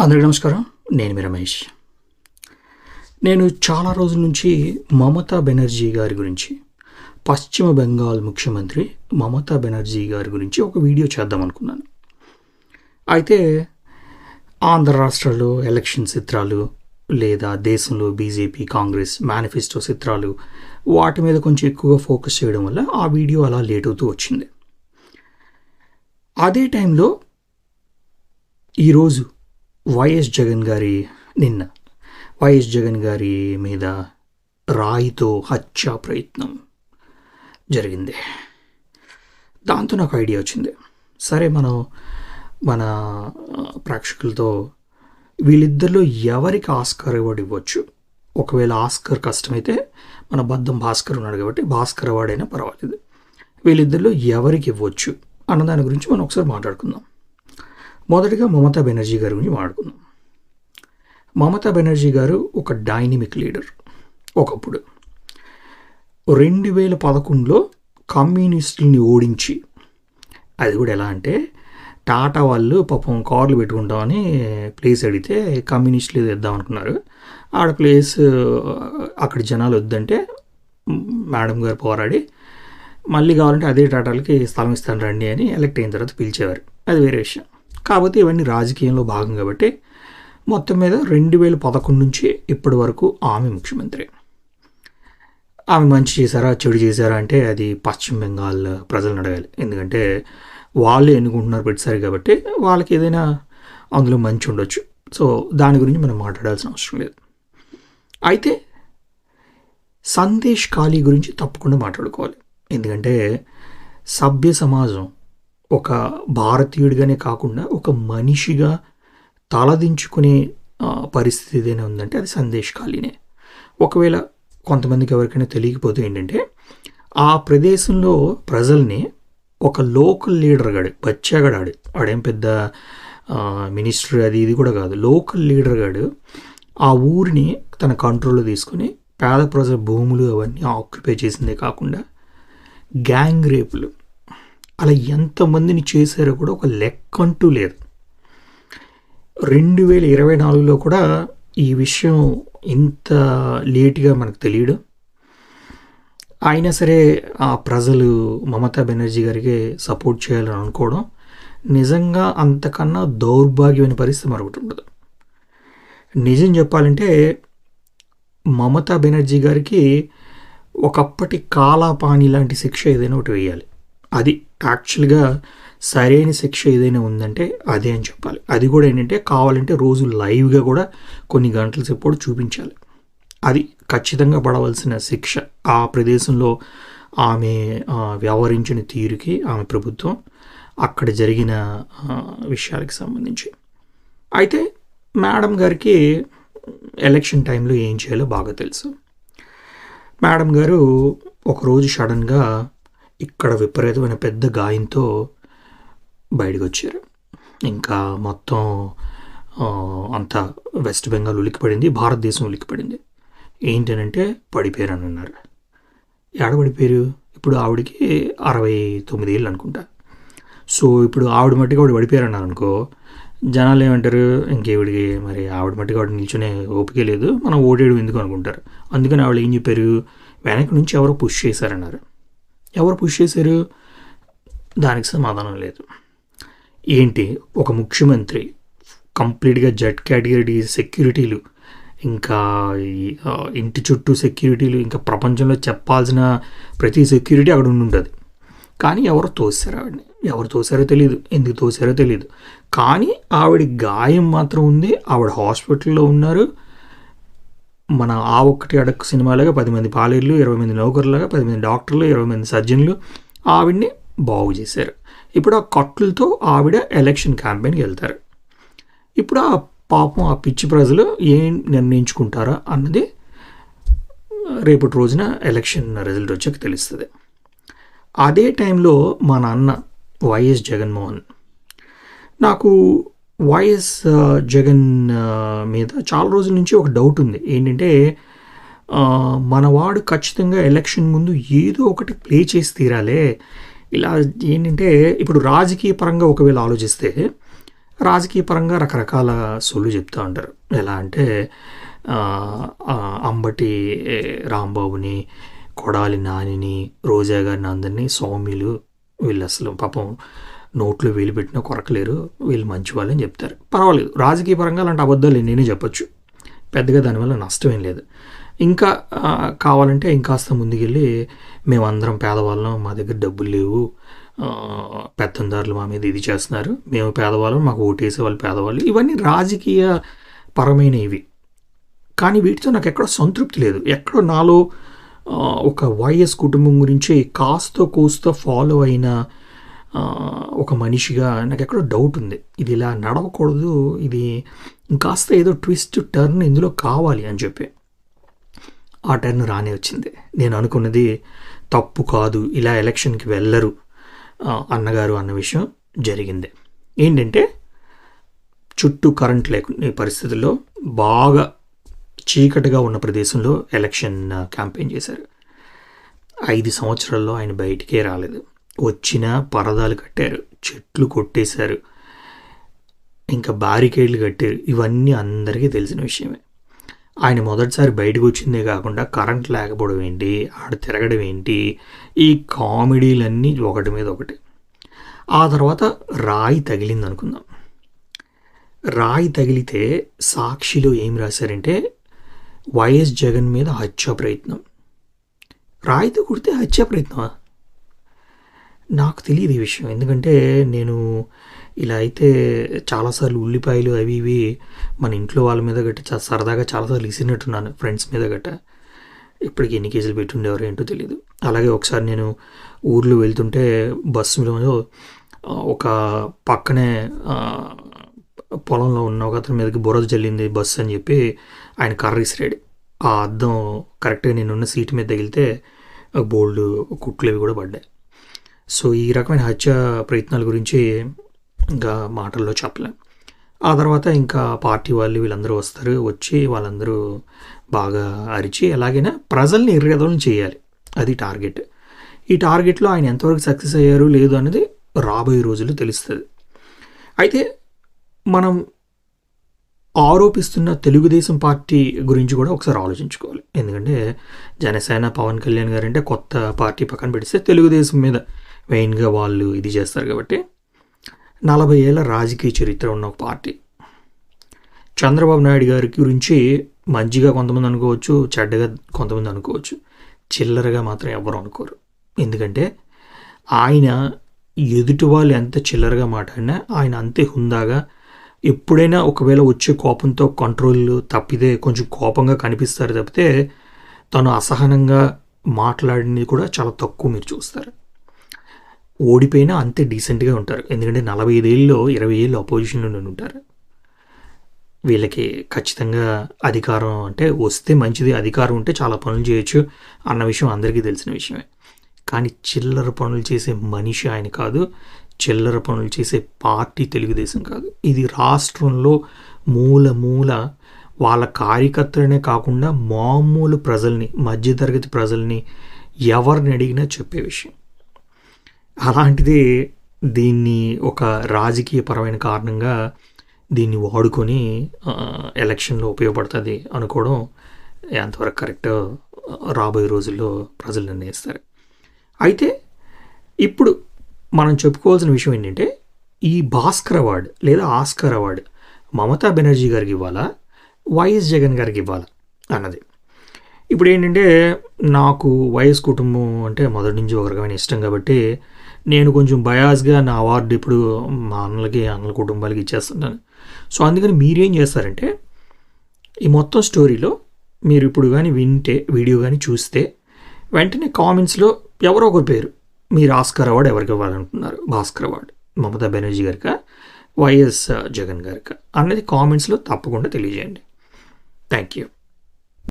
అందరికీ నమస్కారం. నేను మీ రమేష్. నేను చాలా రోజుల నుంచి మమతా బెనర్జీ గారి గురించి పశ్చిమ బెంగాల్ ముఖ్యమంత్రి మమతా బెనర్జీ గారి గురించి ఒక వీడియో చేద్దాం అనుకున్నాను. అయితే ఆంధ్ర రాష్ట్రాల్లో ఎలక్షన్ చిత్రాలు లేదా దేశంలో బీజేపీ కాంగ్రెస్ మేనిఫెస్టో చిత్రాలు వాటి మీద కొంచెం ఎక్కువగా ఫోకస్ చేయడం వల్ల ఆ వీడియో అలా లేట్ అవుతూ వచ్చింది. అదే టైంలో ఈరోజు వైఎస్ జగన్ గారి నిన్న. వైఎస్ జగన్ గారి మీద రాయితో హత్యా ప్రయత్నం జరిగింది. దాంతో నాకు ఐడియా వచ్చింది. సరే మనం మన ప్రేక్షకులతో వీళ్ళిద్దరిలో ఎవరికి ఆస్కార్ అవార్డు ఇవ్వచ్చు? ఒకవేళ ఆస్కర్ కష్టమైతే మన బద్దం భాస్కర్ ఉన్నాడు కాబట్టి భాస్కర్ అవార్డు అయినా పర్వాలేదు. వీళ్ళిద్దరిలో ఎవరికి ఇవ్వచ్చు? అన్న దాని గురించి మనం ఒకసారి మాట్లాడుకుందాం. మొదటిగా మమతా బెనర్జీ గారి గురించి మాట్లాడుకుందాం మమతా బెనర్జీ గారు ఒక డైనమిక్ లీడర్ ఒకప్పుడు. రెండు వేల పదకొండులో కమ్యూనిస్టుల్ని ఓడించి అది కూడా ఎలా అంటే టాటా వాళ్ళు పాపం కార్లు పెట్టుకుంటామని ప్లేస్ అడిగితే కమ్యూనిస్టులు ఏదో ఇద్దాం అనుకున్నారు. ఆడ ప్లేస్ అక్కడ జనాలు వద్దంటే మేడం గారు పోరాడి మళ్ళీ కావాలంటే అదే టాటాలకి స్థలం ఇస్తాను రండి అని ఎలక్ట్ అయిన తర్వాత పిలిచేవారు. అది వేరే విషయం. కాకపోతే ఇవన్నీ రాజకీయంలో భాగం కాబట్టి మొత్తం మీద రెండు వేల పదకొండు నుంచి ఇప్పటి వరకు ఆమె ముఖ్యమంత్రి. ఆమె మంచి చేశారా చెడు చేశారా అంటే అది పశ్చిమ బెంగాల్ ప్రజలను అడగాలి. ఎందుకంటే వాళ్ళు ఎన్నుకుంటున్నారు పెట్టారు కాబట్టి వాళ్ళకి ఏదైనా అందులో మంచి ఉండొచ్చు. సో దాని గురించి మనం మాట్లాడాల్సిన అవసరం లేదు. అయితే సందేశ్ ఖాళీ గురించి తప్పకుండా మాట్లాడుకోవాలి. ఎందుకంటే సభ్య సమాజం ఒక భారతీయుడిగానే కాకుండా ఒక మనిషిగా తలదించుకునే పరిస్థితి ఏదైనా ఉందంటే అది సందేశ్ ఖాళీనే ఒకవేళ కొంతమందికి ఎవరికైనా తెలియకపోతే ఏంటంటే ఆ ప్రదేశంలో ప్రజల్ని ఒక లోకల్ లీడర్ గాడు బచ్చాగాడు ఆడు ఆడేం పెద్ద మినిస్టర్ అది ఇది కూడా కాదు లోకల్ లీడర్ గాడు ఆ ఊరిని తన కంట్రోల్లో తీసుకుని పేద ప్రజల భూములు అవన్నీ ఆక్యుపై చేసిందే కాకుండా గ్యాంగ్ రేపులు అలా ఎంతమందిని చేశారో కూడా ఒక లెక్క అంటూ లేదు. రెండు వేల ఇరవై నాలుగులో కూడా ఈ విషయం ఇంత లేటుగా మనకు తెలియడం. అయినా సరే ఆ ప్రజలు మమతా బెనర్జీ గారికి సపోర్ట్ చేయాలని అనుకోవడం నిజంగా అంతకన్నా దౌర్భాగ్యమైన పరిస్థితి మరొకటి ఉండదు. నిజం చెప్పాలంటే మమతా బెనర్జీ గారికి ఒకప్పటి కాలాపాని లాంటి శిక్ష ఏదైనా ఒకటి వేయాలి. అది యాక్చువల్గా సరైన శిక్ష ఏదైనా ఉందంటే అదే అని చెప్పాలి. అది కూడా ఏంటంటే కావాలంటే రోజు లైవ్గా కూడా కొన్ని గంటల సేపు కూడా చూపించాలి. అది ఖచ్చితంగా పడవలసిన శిక్ష. ఆ ప్రదేశంలో ఆమె వ్యవహరించిన తీరుకి ఆమె ప్రభుత్వం అక్కడ జరిగిన విషయాలకు విషయాలకి సంబంధించి. అయితే మేడం గారికి ఎలక్షన్ టైంలో ఏం చేయాలో బాగా తెలుసు. మేడం గారు ఒకరోజు సడన్గా ఇక్కడ విపరీతమైన పెద్ద గాయంతో బయటకు వచ్చారు ఇంకా మొత్తం అంతా వెస్ట్ బెంగాల్ ఉలిక్కిపడింది భారతదేశం ఉలిక్కిపడింది. ఏంటనంటే పడిపోయారు అని అన్నారు ఏడ పడిపోయారు? ఇప్పుడు ఆవిడకి అరవై తొమ్మిది ఏళ్ళు అనుకుంటా సో ఇప్పుడు ఆవిడ మట్టిగా ఆవిడ పడిపోయారు అన్నారు అనుకో జనాలు ఏమంటారు? ఇంకేవిడికి మరి ఆవిడ మట్టికి ఆవిడ నిల్చునే ఓపిక లేదు. మనం ఓడేయడం ఎందుకు అనుకుంటారు? అందుకని ఆవిడ ఏం చెప్పారు? వెనక నుంచి ఎవరో పుష్ చేశారన్నారు. ఎవరు పుష్ చేశారు? దానికి సమాధానం లేదు. ఏంటి? ఒక ముఖ్యమంత్రి కంప్లీట్గా జడ్ కేటగిరీ సెక్యూరిటీలు ఇంకా ఈ, ఇంటి చుట్టూ సెక్యూరిటీలు ఇంకా ప్రపంచంలో చెప్పాల్సిన ప్రతి సెక్యూరిటీ అక్కడ ఉండి ఉంటుంది. కానీ ఎవరు తోసారు ఆవిడని ఎవరు తోసారో తెలియదు ఎందుకు తోసారో తెలియదు కానీ ఆవిడ గాయం మాత్రం ఉంది. ఆవిడ హాస్పిటల్లో ఉన్నారు. మన ఆ ఒక్కటి అడక్ సినిమాలాగా పది మంది పాలేర్లు ఇరవై మంది నౌకర్లాగా పది మంది డాక్టర్లు ఇరవై మంది సర్జన్లు ఆవిడ్ని బాగు చేశారు. ఇప్పుడు ఆ కట్లతో ఆవిడ ఎలక్షన్ క్యాంపెయిన్కి వెళ్తారు. ఇప్పుడు ఆ పాపం ఆ పిచ్చి ప్రజలు ఏం నిర్ణయించుకుంటారా అన్నది రేపటి రోజున ఎలక్షన్ రిజల్ట్ వచ్చాక తెలుస్తుంది. అదే టైంలో మా నాన్న వైఎస్ జగన్మోహన్. నాకు వైఎస్ uh, జగన్ uh, మీద చాలా రోజుల నుంచి ఒక డౌట్ ఉంది. ఏంటంటే మనవాడు ఖచ్చితంగా ఎలక్షన్ ముందు ఏదో ఒకటి ప్లే చేసి తీరాలే. ఇలా ఏంటంటే ఇప్పుడు రాజకీయ పరంగా ఒకవేళ ఆలోచిస్తే రాజకీయ పరంగా రకరకాల సొల్లు చెప్తూ ఉంటారు. ఎలా అంటే అంబటి రాంబాబుని కొడాలి నానిని రోజా గారిని అందరినీ సౌమ్యులు వీళ్ళు అసలు పాపం నోట్లో వీలు పెట్టిన కొరకలేరు వీళ్ళు మంచి వాళ్ళని చెప్తారు. పర్వాలేదు రాజకీయ పరంగా అలాంటి అబద్ధాలు నేనే చెప్పొచ్చు. పెద్దగా దానివల్ల నష్టం ఏం లేదు. ఇంకా కావాలంటే ఇంకాస్త ముందుకెళ్ళి మేమందరం పేదవాళ్ళం మా దగ్గర డబ్బులు లేవు పెత్తందారులు మా మీద ఇది చేస్తున్నారు మేము పేదవాళ్ళం మాకు ఓటేసే వాళ్ళు పేదవాళ్ళు. ఇవన్నీ రాజకీయ పరమైన ఇవి. కానీ వీటితో నాకు ఎక్కడో సంతృప్తి లేదు. ఎక్కడో నాలో ఒక వైఎస్ కుటుంబం గురించి కాస్త కూస్తో ఫాలో అయిన ఒక మనిషిగా నాకు ఎక్కడో డౌట్ ఉంది. ఇది ఇలా నడవకూడదు ఇది ఇంకాస్త ఏదో ట్విస్ట్ టర్న్ ఇందులో కావాలి అని చెప్పి. ఆ టర్న్ రానే వచ్చింది. నేను అనుకున్నది తప్పు కాదు ఇలా ఎలక్షన్కి వెళ్ళరు అన్నగారు అన్న విషయం జరిగింది. ఏంటంటే చుట్టూ కరెంట్ లేకునే పరిస్థితుల్లో బాగా చీకటిగా ఉన్న ప్రదేశంలో ఎలక్షన్ క్యాంపెయిన్ చేశారు. ఐదు సంవత్సరాల్లో ఆయన బయటికే రాలేదు. వచ్చిన పరదాలు కట్టారు చెట్లు కొట్టేశారు ఇంకా బారికేడ్లు కట్టారు. ఇవన్నీ అందరికీ తెలిసిన విషయమే. ఆయన మొదటిసారి బయటకు వచ్చిందే కాకుండా కరెంట్ లేకపోవడం ఏంటి ఆడ తిరగడం ఏంటి ఈ కామెడీలన్నీ ఒకటి మీద ఒకటి. ఆ తర్వాత రాయి తగిలింది అనుకుందాం రాయి తగిలితే సాక్షిలో ఏం రాశారంటే వైఎస్ జగన్ మీద హత్య ప్రయత్నం రాయితో కుడితే హత్య ప్రయత్నమా నాకు తెలియదు ఈ విషయం. ఎందుకంటే నేను ఇలా అయితే చాలాసార్లు ఉల్లిపాయలు అవి ఇవి మన ఇంట్లో వాళ్ళ మీద గట్ట చా- సరదాగా చాలాసార్లు ఇసినట్టున్నాను ఫ్రెండ్స్ మీద గట్ట. ఇప్పటికి ఎన్ని కేజీలు పెట్టుండేవారు ఏంటో తెలియదు అలాగే ఒకసారి నేను ఊర్లో వెళ్తుంటే బస్సులో ఒక పక్కనే పొలంలో ఉన్న ఒక అతని మీదకి బురద జల్లింది బస్సు అని చెప్పి ఆయన కర్ర ఇసిరాడు. ఆ అద్దం కరెక్ట్గా నేనున్న సీటు మీద తగిలితే బోల్డ్ కుట్లు అవి కూడా పడ్డాయి. సో ఈ రకమైన హత్య ప్రయత్నాల గురించి ఇంకా మాటల్లో చెప్పలేం. ఆ తర్వాత ఇంకా పార్టీ వాళ్ళు వీళ్ళందరూ వస్తారు వచ్చి వాళ్ళందరూ బాగా అరిచి ఎలాగైనా ప్రజల్ని ఇర్రెదలం చేయాలి. అది టార్గెట్. ఈ టార్గెట్లో ఆయన ఎంతవరకు సక్సెస్ అయ్యారు లేదు అనేది రాబోయే రోజులు తెలుస్తుంది. అయితే మనం ఆరోపిస్తున్న తెలుగుదేశం పార్టీ గురించి కూడా ఒకసారి ఆలోచించుకోవాలి. ఎందుకంటే జనసేన పవన్ కళ్యాణ్ గారు అంటే కొత్త పార్టీ పక్కన పెడితే తెలుగుదేశం మీద మెయిన్గా వాళ్ళు ఇది చేస్తారు కాబట్టి నలభై ఏళ్ళ రాజకీయ చరిత్ర ఉన్న ఒక పార్టీ. చంద్రబాబు నాయుడు గారి గురించి మంచిగా కొంతమంది అనుకోవచ్చు చెడ్డగా కొంతమంది అనుకోవచ్చు. చిల్లరగా మాత్రం ఎవరు అనుకోరు. ఎందుకంటే ఆయన ఎదుటి వాళ్ళు ఎంత చిల్లరగా మాట్లాడినా ఆయన అంతే హుందాగా ఎప్పుడైనా ఒకవేళ వచ్చే కోపంతో కంట్రోల్ తప్పితే కొంచెం కోపంగా కనిపిస్తారు తప్పితే తను అసహనంగా మాట్లాడింది కూడా చాలా తక్కువ మీరు చూస్తారు. ఓడిపోయినా అంతే డీసెంట్గా ఉంటారు. ఎందుకంటే నలభై ఐదేళ్ళలో ఇరవై ఏళ్ళు అపోజిషన్లో నుండి ఉంటారు. వీళ్ళకి ఖచ్చితంగా అధికారం అంటే వస్తే మంచిది అధికారం ఉంటే చాలా పనులు చేయొచ్చు అన్న విషయం అందరికీ తెలిసిన విషయమే. కానీ చిల్లర పనులు చేసే మనిషి ఆయన కాదు చిల్లర పనులు చేసే పార్టీ తెలుగుదేశం కాదు. ఇది రాష్ట్రంలో మూల మూల వాళ్ళ కార్యకర్తలనే కాకుండా మామూలు ప్రజల్ని మధ్యతరగతి ప్రజల్ని ఎవరిని అడిగినా చెప్పే విషయం. అలాంటిది దీన్ని ఒక రాజకీయపరమైన కారణంగా దీన్ని వాడుకొని ఎలక్షన్లో ఉపయోగపడుతుంది అనుకోవడం ఎంతవరకు కరెక్ట్ రాబోయే రోజుల్లో ప్రజలు నిర్ణయిస్తారు. అయితే ఇప్పుడు మనం చెప్పుకోవాల్సిన విషయం ఏంటంటే ఈ భాస్కర్ అవార్డు లేదా ఆస్కర్ అవార్డు మమతా బెనర్జీ గారికి ఇవ్వాలా? వైఎస్ జగన్ గారికి ఇవ్వాలా? అన్నది. ఇప్పుడు ఏంటంటే నాకు వైఎస్ కుటుంబం అంటే మొదటి నుంచి ఒక రకమైన ఇష్టం కాబట్టి నేను కొంచెం బయాస్గా నా అవార్డు ఇప్పుడు మా అన్నలకి అన్నల కుటుంబాలకి ఇచ్చేస్తున్నాను. సో అందుకని మీరేం చేస్తారంటే ఈ మొత్తం స్టోరీలో మీరు ఇప్పుడు కానీ వింటే వీడియో కానీ చూస్తే వెంటనే కామెంట్స్లో ఎవరో ఒక పేరు. మీరు ఆస్కర్ అవార్డు ఎవరికి ఇవ్వాలనుకుంటున్నారు? భాస్కర్ అవార్డు. మమతా బెనర్జీ గారిక? వైఎస్ జగన్ గారిక? అన్నది కామెంట్స్లో తప్పకుండా తెలియజేయండి. Thank you.